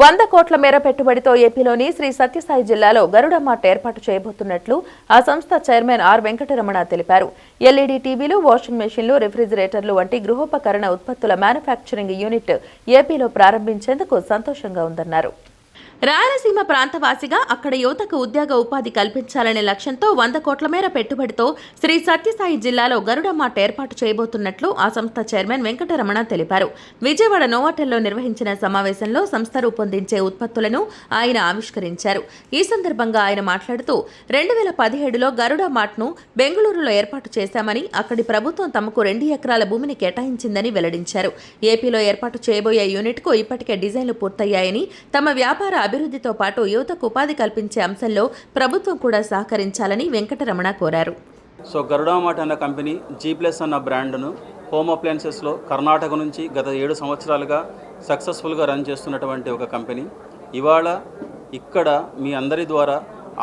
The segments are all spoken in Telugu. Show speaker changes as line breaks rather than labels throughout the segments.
వంద కోట్ల మేర పెట్టుబడితో ఏపీలోని శ్రీ సత్యసాయి జిల్లాలో గరుడ మార్ట్ ఏర్పాటు చేయబోతున్నట్లు ఆ సంస్థ చైర్మన్ ఆర్ వెంకటరమణ తెలిపారు. ఎల్ఈడీ టీవీలు వాషింగ్ మెషిన్లు రిఫ్రిజిరేటర్లు వంటి గృహోపకరణ ఉత్పత్తుల మ్యానుఫ్యాక్చరింగ్ యూనిట్ ఏపీలో ప్రారంభించేందుకు సంతోషంగా ఉందన్నారు. రాయలసీమ ప్రాంతవాసిగా అక్కడ యువతకు ఉద్యోగ ఉపాధి కల్పించాలనే లక్ష్యంతో వంద కోట్ల మేర పెట్టుబడితో శ్రీ సత్యసాయి జిల్లాలో గరుడ మార్ట్ ఏర్పాటు చేయబోతున్నట్లు ఆ సంస్థ చైర్మన్ వెంకటరమణ తెలిపారు. విజయవాడ నోవాటెల్లో నిర్వహించిన సమావేశంలో సంస్థ రూపొందించే ఉత్పత్తులను ఆయన ఆవిష్కరించారు. ఈ సందర్భంగా ఆయన మాట్లాడుతూ రెండు వేల పదిహేడులో గరుడ మార్ట్ను బెంగళూరులో ఏర్పాటు చేశామని అక్కడి ప్రభుత్వం తమకు రెండు ఎకరాల భూమిని కేటాయించిందని వెల్లడించారు. ఏపీలో ఏర్పాటు చేయబోయే యూనిట్కు ఇప్పటికే డిజైన్లు పూర్తయ్యాయని తమ వ్యాపార అభివృద్ధితో పాటు యువతకు ఉపాధి కల్పించే అంశంలో ప్రభుత్వం కూడా సహకరించాలని వెంకటరమణ కోరారు.
సో గరుడామాట అన్న కంపెనీ జీ ప్లస్ అన్న బ్రాండ్ను హోమ్ అప్లయన్సెస్లో కర్ణాటక నుంచి గత ఏడు సంవత్సరాలుగా సక్సెస్ఫుల్గా రన్ చేస్తున్నటువంటి ఒక కంపెనీ. ఇవాళ ఇక్కడ మీ అందరి ద్వారా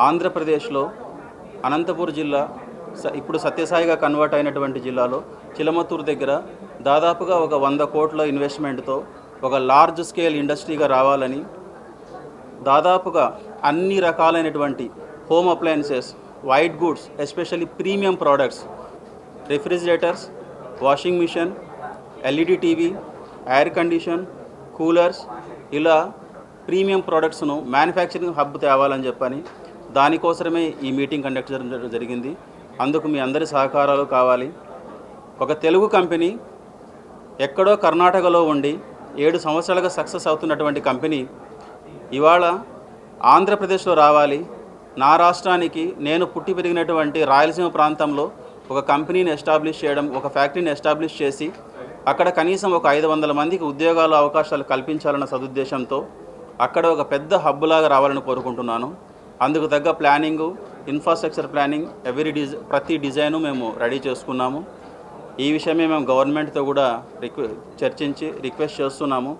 ఆంధ్రప్రదేశ్లో అనంతపూర్ జిల్లా స- ఇప్పుడు సత్యసాయిగా కన్వర్ట్ అయినటువంటి జిల్లాలో చిలమతూరు దగ్గర దాదాపుగా ఒక వంద కోట్ల ఇన్వెస్ట్మెంట్తో ఒక లార్జ్ స్కేల్ ఇండస్ట్రీగా రావాలని దాదాపుగా అన్ని రకాలైనటువంటి home appliances white goods especially premium products refrigerators washing machine LED TV air condition coolers ఇలా ప్రీమియం ప్రోడక్ట్స్ను మ్యానుఫ్యాక్చరింగ్ హబ్ తేవాలని చెప్పని దానికోసమే ఈ మీటింగ్ కండక్ట్ చేయడం జరిగింది. అందుకు మీ అందరి సహకారాలు కావాలి. ఒక తెలుగు కంపెనీ ఎక్కడో కర్ణాటకలో ఉండి ఏడు సంవత్సరాలుగా సక్సెస్ అవుతున్నటువంటి కంపెనీ ఇవాళ ఆంధ్రప్రదేశ్లో రావాలి. నా రాష్ట్రానికి నేను పుట్టి పెరిగినటువంటి రాయలసీమ ప్రాంతంలో ఒక కంపెనీని ఎస్టాబ్లిష్ చేయడం ఒక ఫ్యాక్టరీని ఎస్టాబ్లిష్ చేసి అక్కడ కనీసం ఒక ఐదు వందల మందికి ఉద్యోగాలు అవకాశాలు కల్పించాలన్న సదుద్దేశంతో అక్కడ ఒక పెద్ద హబ్బులాగా రావాలని కోరుకుంటున్నాను. అందుకు తగ్గ ప్లానింగు ఇన్ఫ్రాస్ట్రక్చర్ ప్లానింగ్ ఎవ్రీ డిజై ప్రతి డిజైను మేము రెడీ చేసుకున్నాము. ఈ విషయమే మేము గవర్నమెంట్తో కూడా రిక్వె చర్చించి రిక్వెస్ట్ చేస్తున్నాము.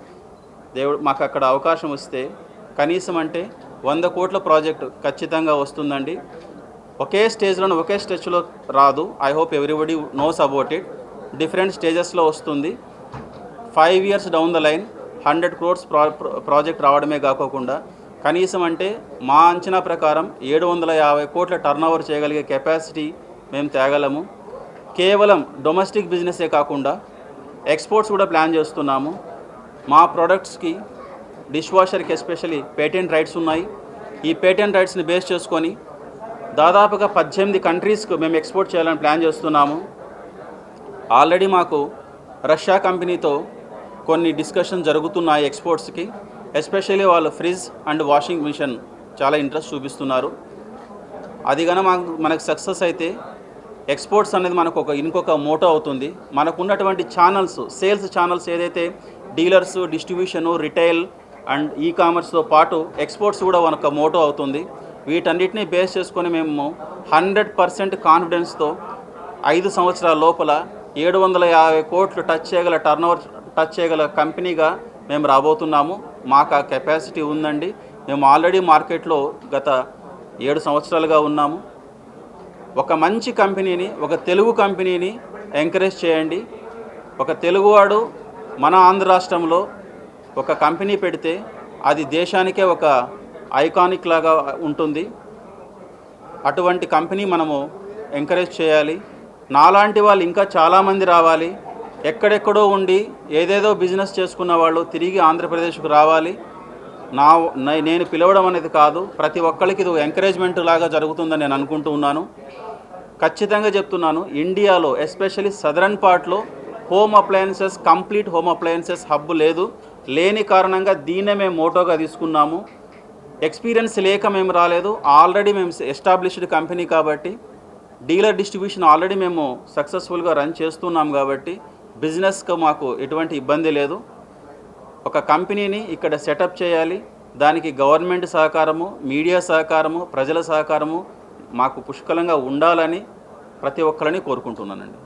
దేవుడు మాకు అక్కడ అవకాశం వస్తే కనీసం అంటే వంద కోట్ల ప్రాజెక్టు ఖచ్చితంగా వస్తుందండి. ఒకే స్టేజ్లో ఒకే స్టేజ్లో రాదు. I hope everybody knows about it different స్టేజెస్లో వస్తుంది. Five years down the line hundred crores ప్రా ప్రాజెక్ట్ రావడమే కాకోకుండా కనీసం అంటే మా అంచనా ప్రకారం ఏడు వందల యాభై కోట్ల టర్న్ ఓవర్ చేయగలిగే కెపాసిటీ మేము తేగలము. కేవలం డొమెస్టిక్ బిజినెసే కాకుండా ఎక్స్పోర్ట్స్ కూడా ప్లాన్ చేస్తున్నాము. మా ప్రోడక్ట్స్కి డిష్ వాషర్కి ఎస్పెషలీ పేటెంట్ రైట్స్ ఉన్నాయి. ఈ పేటెంట్ రైట్స్ని బేస్ చేసుకొని దాదాపుగా పద్దెనిమిది కంట్రీస్కు మేము ఎక్స్పోర్ట్ చేయాలని ప్లాన్ చేస్తున్నాము. ఆల్రెడీ మాకు రష్యా కంపెనీతో కొన్ని డిస్కషన్ జరుగుతున్నాయి ఎక్స్పోర్ట్స్కి ఎస్పెషల్లీ వాళ్ళు ఫ్రిడ్జ్ అండ్ వాషింగ్ మిషన్ చాలా ఇంట్రెస్ట్ చూపిస్తున్నారు. అది కనుక మనకు సక్సెస్ అయితే ఎక్స్పోర్ట్స్ అనేది మనకు ఒక ఇంకొక మోటో అవుతుంది. మనకు ఉన్నటువంటి ఛానల్స్ సేల్స్ ఛానల్స్ ఏదైతే డీలర్స్ డిస్ట్రిబ్యూషను రిటైల్ అండ్ ఈ కామర్స్తో పాటు ఎక్స్పోర్ట్స్ కూడా మనకు మోటో అవుతుంది. వీటన్నిటిని బేస్ చేసుకొని మేము హండ్రెడ్ పర్సెంట్ కాన్ఫిడెన్స్తో ఐదు సంవత్సరాల లోపల ఏడు వందల యాభై కోట్లు టచ్ చేయగల టర్నోవర్ టచ్ చేయగల కంపెనీగా మేము రాబోతున్నాము. మాకు ఆ కెపాసిటీ ఉందండి. మేము ఆల్రెడీ మార్కెట్లో గత ఏడు సంవత్సరాలుగా ఉన్నాము. ఒక మంచి కంపెనీని ఒక తెలుగు కంపెనీని ఎంకరేజ్ చేయండి. ఒక తెలుగువాడు మన ఆంధ్ర రాష్ట్రంలో ఒక కంపెనీ పెడితే అది దేశానికే ఒక ఐకానిక్ లాగా ఉంటుంది. అటువంటి కంపెనీ మనము ఎంకరేజ్ చేయాలి. నాలాంటి వాళ్ళు ఇంకా చాలామంది రావాలి. ఎక్కడెక్కడో ఉండి ఏదేదో బిజినెస్ చేసుకున్న వాళ్ళు తిరిగి ఆంధ్రప్రదేశ్కు రావాలి. నా నేను పిలవడం అనేది కాదు. ప్రతి ఒక్కరికి ఇది ఎంకరేజ్మెంట్ లాగా జరుగుతుందని నేను అనుకుంటూ ఉన్నాను. ఖచ్చితంగా చెప్తున్నాను ఇండియాలో ఎస్పెషల్లీ సదరన్ పార్ట్లో home appliances complete home appliances hub లేదు. లేని కారణంగా దీన్నే మేము మోటోగా తీసుకున్నాము. ఎక్స్పీరియన్స్ లేక మేము రాలేదు. ఆల్రెడీ మేము ఎస్టాబ్లిష్డ్ కంపెనీ కాబట్టి డీలర్ డిస్ట్రిబ్యూషన్ ఆల్రెడీ మేము సక్సెస్ఫుల్గా రన్ చేస్తున్నాం కాబట్టి బిజినెస్కి మాకు ఎటువంటి ఇబ్బంది లేదు. ఒక కంపెనీని ఇక్కడ సెటప్ చేయాలి. దానికి గవర్నమెంట్ సహకారము మీడియా సహకారము ప్రజల సహకారము మాకు పుష్కలంగా ఉండాలని ప్రతి ఒక్కరిని కోరుకుంటున్నానండి.